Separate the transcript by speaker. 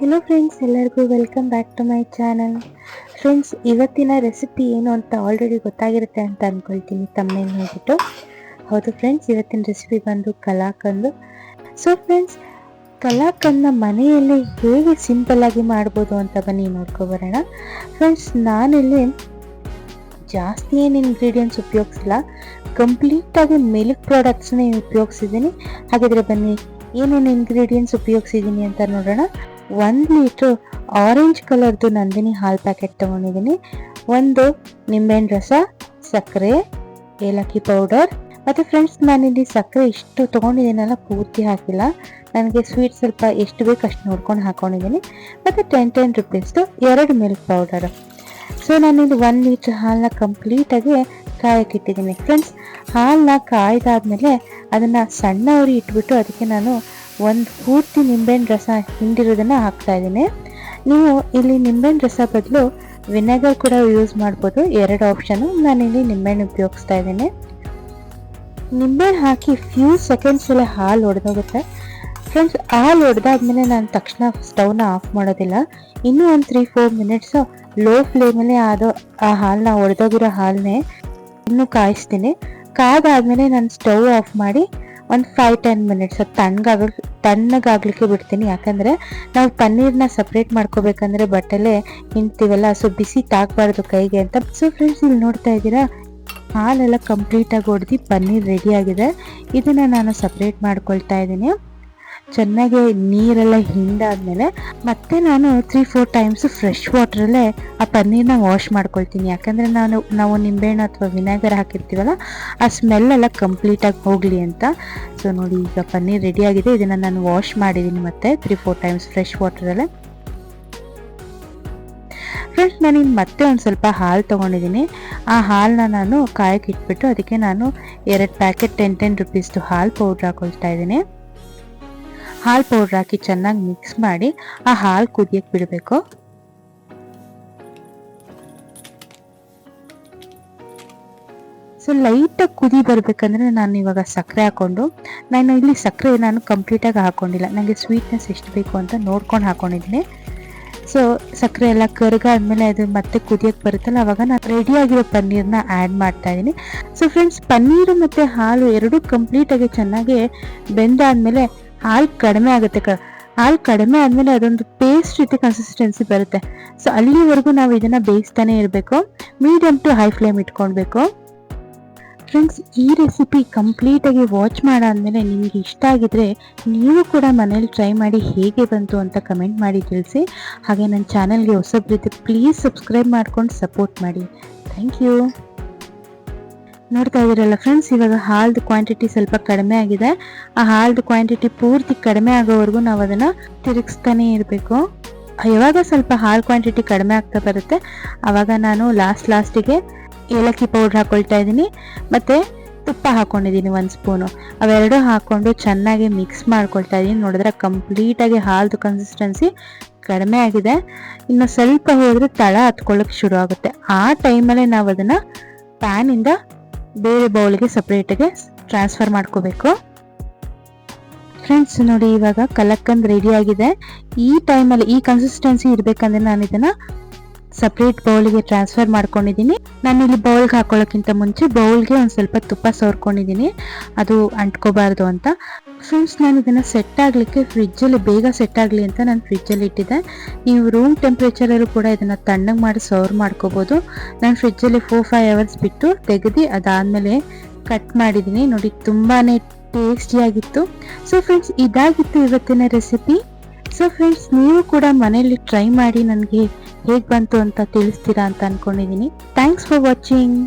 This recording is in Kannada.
Speaker 1: ಹೆಲೋ ಫ್ರೆಂಡ್ಸ್ ಎಲ್ಲರಿಗೂ welcome back to my channel friends ಇವತ್ತಿನ ರೆಸಿಪಿ ಏನು ಅಂತ ಆಲ್ರೆಡಿ ಗೊತ್ತಾಗಿರುತ್ತೆ ಅಂತ ಅಂದ್ಕೊಳ್ತೀನಿ ತಮ್ಮೇನು ಹೋಗ್ಬಿಟ್ಟು ಹೌದು ಫ್ರೆಂಡ್ಸ್ ಇವತ್ತಿನ ರೆಸಿಪಿ ಬಂದು ಕಲಾಕಂದು. ಸೊ ಫ್ರೆಂಡ್ಸ್ ಕಲಾಕಂದನ್ನ ಮನೆಯಲ್ಲಿ ಹೇಗೆ ಸಿಂಪಲ್ಲಾಗಿ ಮಾಡ್ಬೋದು ಅಂತ ಬನ್ನಿ ನೋಡ್ಕೊಬರೋಣ ಫ್ರೆಂಡ್ಸ್ ನಾನಿಲ್ಲಿ ಜಾಸ್ತಿ ಏನು ಇಂಗ್ರೀಡಿಯೆಂಟ್ಸ್ ಉಪಯೋಗಿಸಿಲ್ಲ. ಕಂಪ್ಲೀಟಾಗಿ ಮಿಲ್ಕ್ ಪ್ರಾಡಕ್ಟ್ಸ್ನೇ ಉಪಯೋಗಿಸಿದ್ದೀನಿ. ಹಾಗಿದ್ರೆ ಬನ್ನಿ, ಏನೇನು ಇಂಗ್ರೀಡಿಯೆಂಟ್ಸ್ ಉಪಯೋಗಿಸಿದ್ದೀನಿ ಅಂತ ನೋಡೋಣ. ಒಂದು ಲೀಟ್ರ್ ಆರೆಂಜ್ ಕಲರ್ದು ನಂದಿನಿ ಹಾಲು ಪ್ಯಾಕೆಟ್ ತೊಗೊಂಡಿದ್ದೀನಿ ಒಂದು ನಿಂಬೆಹಣ್ಣು ರಸ, ಸಕ್ಕರೆ, ಏಲಕ್ಕಿ ಪೌಡರ್ ಮತ್ತು ಫ್ರೆಂಡ್ಸ್ ನಾನಿಲ್ಲಿ ಸಕ್ಕರೆ ಇಷ್ಟು ತೊಗೊಂಡಿದ್ದೀನಲ್ಲ ಪೂರ್ತಿ ಹಾಕಿಲ್ಲ. ನನಗೆ ಸ್ವೀಟ್ ಸ್ವಲ್ಪ ಎಷ್ಟು ಬೇಕು ಅಷ್ಟು ನೋಡ್ಕೊಂಡು ಹಾಕೊಂಡಿದ್ದೀನಿ ಮತ್ತು ಟೆನ್ ಟೆನ್ ರುಪೀಸ್ದು ಎರಡು ಮಿಲ್ಕ್ ಪೌಡರ್ ಸೊ ನಾನಿಲ್ಲಿ ಒನ್ ಲೀಟ್ರ್ ಹಾಲನ್ನ ಕಂಪ್ಲೀಟಾಗಿ ಕಾಯಕ್ಕಿಟ್ಟಿದ್ದೀನಿ ಫ್ರೆಂಡ್ಸ್ ಹಾಲನ್ನ ಕಾಯ್ದಾದ್ಮೇಲೆ ಅದನ್ನು ಸಣ್ಣ ಉರಿ ಇಟ್ಬಿಟ್ಟು ಅದಕ್ಕೆ ನಾನು ಒಂದು ಪೂರ್ತಿ ನಿಂಬೆಹಣ್ಣು ರಸ ಹಿಂಡಿರೋದನ್ನು ಹಾಕ್ತಾ ಇದ್ದೀನಿ. ನೀವು ಇಲ್ಲಿ ನಿಂಬೆಹಣ್ಣು ರಸ ಬದಲು ವಿನೆಗರ್ ಕೂಡ ಯೂಸ್ ಮಾಡ್ಬೋದು. ಎರಡು ಆಪ್ಷನು ನಾನಿಲ್ಲಿ ನಿಂಬೆಹಣ್ಣು ಉಪಯೋಗಿಸ್ತಾ ಇದ್ದೀನಿ. ನಿಂಬೆಹಣ್ಣು ಹಾಕಿ ಫ್ಯೂ ಸೆಕೆಂಡ್ಸ್ ಎಲ್ಲ ಹಾಲು ಒಡೆದೋಗುತ್ತೆ. ಫ್ರೆಂಡ್ಸ್ ಹಾಲು ಒಡೆದಾದ್ಮೇಲೆ ನಾನು ತಕ್ಷಣ ಸ್ಟವ್ನ ಆಫ್ ಮಾಡೋದಿಲ್ಲ. ಇನ್ನೂ ಒಂದು ತ್ರೀ ಫೋರ್ ಮಿನಿಟ್ಸು ಲೋ ಫ್ಲೇಮಲ್ಲಿ ಅದು ಆ ಹಾಲನ್ನ ಒಡೆದೋಗಿರೋ ಹಾಲನ್ನೇ ಇನ್ನೂ ಕಾಯಿಸ್ತೀನಿ. ಕಾದಾದ್ಮೇಲೆ ನಾನು ಸ್ಟೌವ್ ಆಫ್ ಮಾಡಿ ಒಂದು ಫೈವ್ ಟೆನ್ ಮಿನಿಟ್ಸ್ ಅದು ತಣ್ಣಗಾಗ ತಣ್ಣಗಾಗ್ಲಿಕ್ಕೆ ಬಿಡ್ತೀನಿ. ಯಾಕಂದರೆ ನಾವು ಪನ್ನೀರ್ನ ಸಪ್ರೇಟ್ ಮಾಡ್ಕೋಬೇಕಂದ್ರೆ ಬಟ್ಟಲೆ ಹಿಂತೀವಲ್ಲ ಸೊ ಬಿಸಿ ತಾಗಬಾರ್ದು ಕೈಗೆ ಅಂತ. ಸೊ ಫ್ರೆಂಡ್ಸ್ ಇಲ್ಲಿ ನೋಡ್ತಾ ಇದ್ದೀರಾ, ಹಾಲೆಲ್ಲ ಕಂಪ್ಲೀಟಾಗಿ ಹೊಡೆದು ಪನ್ನೀರ್ ರೆಡಿ ಆಗಿದೆ. ಇದನ್ನು ನಾನು ಸಪ್ರೇಟ್ ಮಾಡ್ಕೊಳ್ತಾ ಇದ್ದೀನಿ. ಚೆನ್ನಾಗಿ ನೀರೆಲ್ಲ ಹಿಂಡಾದ್ಮೇಲೆ ಮತ್ತೆ ನಾನು ತ್ರೀ ಫೋರ್ ಟೈಮ್ಸ್ ಫ್ರೆಶ್ ವಾಟ್ರಲ್ಲೇ ಆ ಪನ್ನೀರ್ನ ವಾಶ್ ಮಾಡ್ಕೊಳ್ತೀನಿ. ಯಾಕಂದರೆ ನಾನು, ನಾವು ನಿಂಬೆಹಣ್ಣು ಅಥವಾ ವಿನೆಗರ್ ಹಾಕಿರ್ತೀವಲ್ಲ, ಆ ಸ್ಮೆಲ್ಲೆಲ್ಲ ಕಂಪ್ಲೀಟಾಗಿ ಹೋಗಲಿ ಅಂತ. ಸೊ ನೋಡಿ, ಈಗ ಪನ್ನೀರ್ ರೆಡಿ ಆಗಿದೆ. ಇದನ್ನು ನಾನು ವಾಶ್ ಮಾಡಿದ್ದೀನಿ ಮತ್ತೆ ತ್ರೀ ಫೋರ್ ಟೈಮ್ಸ್ ಫ್ರೆಶ್ ವಾಟ್ರಲ್ಲೇ ಫ್ರೆಂಡ್ಸ್ ನಾನಿನ್ನು ಮತ್ತೆ ಒಂದು ಸ್ವಲ್ಪ ಹಾಲು ತೊಗೊಂಡಿದ್ದೀನಿ. ಆ ಹಾಲನ್ನ ನಾನು ಕಾಯಕ್ಕೆ ಇಟ್ಬಿಟ್ಟು ಅದಕ್ಕೆ ನಾನು ಎರಡು ಪ್ಯಾಕೆಟ್ ಟೆನ್ ಟೆನ್ ರುಪೀಸ್ದು ಹಾಲು ಪೌಡ್ರ್ ಹಾಕೊಳ್ತಾ ಇದ್ದೀನಿ. ಹಾಲು ಪೌಡ್ರ್ ಹಾಕಿ ಚೆನ್ನಾಗಿ ಮಿಕ್ಸ್ ಮಾಡಿ ಆ ಹಾಲು ಕುದಿಯಕ್ಕೆ ಬಿಡಬೇಕು. ಸೊ ಲೈಟಾಗಿ ಕುದಿ ಬರಬೇಕಂದ್ರೆ ನಾನು ಇವಾಗ ಸಕ್ಕರೆ ಹಾಕ್ಕೊಂಡು ನಾನು ಇಲ್ಲಿ ಸಕ್ಕರೆ ನಾನು ಕಂಪ್ಲೀಟಾಗಿ ಹಾಕ್ಕೊಂಡಿಲ್ಲ ನನಗೆ ಸ್ವೀಟ್ನೆಸ್ ಎಷ್ಟು ಬೇಕು ಅಂತ ನೋಡ್ಕೊಂಡು ಹಾಕ್ಕೊಂಡಿದ್ದೀನಿ ಸೊ ಸಕ್ಕರೆ ಎಲ್ಲ ಕರ್ಗಾದ್ಮೇಲೆ ಅದು ಮತ್ತೆ ಕುದಿಯಕ್ಕೆ ಬರುತ್ತಲ್ಲ, ಅವಾಗ ನಾನು ರೆಡಿಯಾಗಿರೋ ಪನ್ನೀರ್ನ ಆ್ಯಡ್ ಮಾಡ್ತಾ ಇದ್ದೀನಿ ಸೊ ಫ್ರೆಂಡ್ಸ್ ಪನ್ನೀರು ಮತ್ತು ಹಾಲು ಎರಡೂ ಕಂಪ್ಲೀಟಾಗಿ ಚೆನ್ನಾಗಿ ಬೆಂದಾದ್ಮೇಲೆ ಹಾಲು ಕಡಿಮೆ ಆಗುತ್ತೆ ಕ ಹಾಲು ಕಡಿಮೆ ಆದಮೇಲೆ ಅದೊಂದು ಪೇಸ್ಟ್ ರೀತಿ ಕನ್ಸಿಸ್ಟೆನ್ಸಿ ಬರುತ್ತೆ. ಸೊ ಅಲ್ಲಿವರೆಗೂ ನಾವು ಇದನ್ನು ಬೇಯಿಸ್ತಾನೆ ಇರಬೇಕು. ಮೀಡಿಯಮ್ ಟು ಹೈ ಫ್ಲೇಮ್ ಇಟ್ಕೊಳ್ಬೇಕು. ಫ್ರೆಂಡ್ಸ್ ಈ ರೆಸಿಪಿ ಕಂಪ್ಲೀಟಾಗಿ ವಾಚ್ ಮಾಡಾದ್ಮೇಲೆ ನಿಮಗೆ ಇಷ್ಟ ಆಗಿದ್ರೆ ನೀವು ಕೂಡ ಮನೇಲಿ ಟ್ರೈ ಮಾಡಿ ಹೇಗೆ ಬಂತು ಅಂತ ಕಮೆಂಟ್ ಮಾಡಿ ತಿಳಿಸಿ. ಹಾಗೆ ನನ್ನ ಚಾನಲ್ಗೆ ಹೊಸಬ್ರಿದ್ದೆ ಪ್ಲೀಸ್ ಸಬ್ಸ್ಕ್ರೈಬ್ ಮಾಡ್ಕೊಂಡು ಸಪೋರ್ಟ್ ಮಾಡಿ. ಥ್ಯಾಂಕ್ ಯು ನೋಡ್ತಾ ಇದ್ದೀರಲ್ಲ ಫ್ರೆಂಡ್ಸ್ ಇವಾಗ ಹಾಲ್ದು ಕ್ವಾಂಟಿಟಿ ಸ್ವಲ್ಪ ಕಡಿಮೆ ಆಗಿದೆ. ಆ ಹಾಲ್ದು ಕ್ವಾಂಟಿಟಿ ಪೂರ್ತಿ ಕಡಿಮೆ ಆಗೋವರೆಗೂ ನಾವು ಅದನ್ನು ತಿರುಗಿಸ್ತಾನೆ ಇರಬೇಕು. ಯಾವಾಗ ಸ್ವಲ್ಪ ಹಾಲ್ ಕ್ವಾಂಟಿಟಿ ಕಡಿಮೆ ಆಗ್ತಾ ಬರುತ್ತೆ ಆವಾಗ ನಾನು ಲಾಸ್ಟ್ ಲಾಸ್ಟಿಗೆ ಏಲಕ್ಕಿ ಪೌಡ್ರ್ ಹಾಕೊಳ್ತಾ ಇದ್ದೀನಿ. ಮತ್ತು ತುಪ್ಪ ಹಾಕ್ಕೊಂಡಿದ್ದೀನಿ ಒಂದು ಸ್ಪೂನು ಅವೆರಡೂ ಹಾಕ್ಕೊಂಡು ಚೆನ್ನಾಗಿ ಮಿಕ್ಸ್ ಮಾಡ್ಕೊಳ್ತಾ ಇದ್ದೀನಿ. ನೋಡಿದ್ರೆ ಕಂಪ್ಲೀಟಾಗಿ ಹಾಲ್ದು ಕನ್ಸಿಸ್ಟೆನ್ಸಿ ಕಡಿಮೆ ಆಗಿದೆ. ಇನ್ನು ಸ್ವಲ್ಪ ಹೋದರೆ ತಳ ಹತ್ಕೊಳ್ಳೋಕೆ ಶುರು ಆಗುತ್ತೆ. ಆ ಟೈಮಲ್ಲೇ ನಾವು ಅದನ್ನು ಪ್ಯಾನಿಂದ ಬೇರೆ ಬೌಲ್ಗೆ ಸಪ್ರೇಟಾಗಿ ಟ್ರಾನ್ಸ್ಫರ್ ಮಾಡ್ಕೋಬೇಕು. ಫ್ರೆಂಡ್ಸ್, ನೋಡಿ ಇವಾಗ ಕಲಕ್ಕಂದ್ ರೆಡಿ ಆಗಿದೆ. ಈ ಟೈಮಲ್ಲಿ ಈ ಕನ್ಸಿಸ್ಟೆನ್ಸಿ ಇರಬೇಕಂದ್ರೆ ನಾನು ಇದನ್ನು ಸಪ್ರೇಟ್ ಬೌಲ್ಗೆ ಟ್ರಾನ್ಸ್ಫರ್ ಮಾಡ್ಕೊಂಡಿದ್ದೀನಿ. ನಾನು ಇಲ್ಲಿ ಬೌಲ್ಗೆ ಹಾಕೊಳ್ಳೋಕ್ಕಿಂತ ಮುಂಚೆ ಬೌಲ್ಗೆ ಒಂದು ಸ್ವಲ್ಪ ತುಪ್ಪ ಸೋರ್ಕೊಂಡಿದ್ದೀನಿ. ಅದು ಅಂಟ್ಕೋಬಾರ್ದು ಅಂತ. ಫ್ರೆಂಡ್ಸ್ ನಾನು ಇದನ್ನು ಸೆಟ್ ಆಗಲಿಕ್ಕೆ ಫ್ರಿಜ್ಜಲ್ಲಿ ಬೇಗ ಸೆಟ್ ಆಗಲಿ ಅಂತ ನಾನು ಫ್ರಿಜ್ಜಲ್ಲಿ ಇಟ್ಟಿದ್ದೆ. ನೀವು ರೂಮ್ ಟೆಂಪ್ರೇಚರಲ್ಲೂ ಕೂಡ ಇದನ್ನು ತಣ್ಣಗೆ ಮಾಡಿ ಸರ್ವ್ ಮಾಡ್ಕೋಬೋದು. ನಾನು ಫ್ರಿಜ್ಜಲ್ಲಿ ಫೋರ್ ಫೈವ್ ಅವರ್ಸ್ ಬಿಟ್ಟು ತೆಗೆದು ಅದಾದಮೇಲೆ ಕಟ್ ಮಾಡಿದ್ದೀನಿ. ನೋಡಿ ತುಂಬಾ ಟೇಸ್ಟಿಯಾಗಿತ್ತು ಸೊ ಫ್ರೆಂಡ್ಸ್ ಇದಾಗಿತ್ತು ಇವತ್ತಿನ ರೆಸಿಪಿ ಸೊ ಫ್ರೆಂಡ್ಸ್ ನೀವು ಕೂಡ ಮನೆಯಲ್ಲಿ ಟ್ರೈ ಮಾಡಿ ನನಗೆ ಹೇಗೆ ಬಂತು ಅಂತ ತಿಳಿಸ್ತೀರಾ ಅಂತ ಅನ್ಕೊಂಡಿದ್ದೀನಿ ಥ್ಯಾಂಕ್ಸ್ ಫಾರ್ ವಾಚಿಂಗ್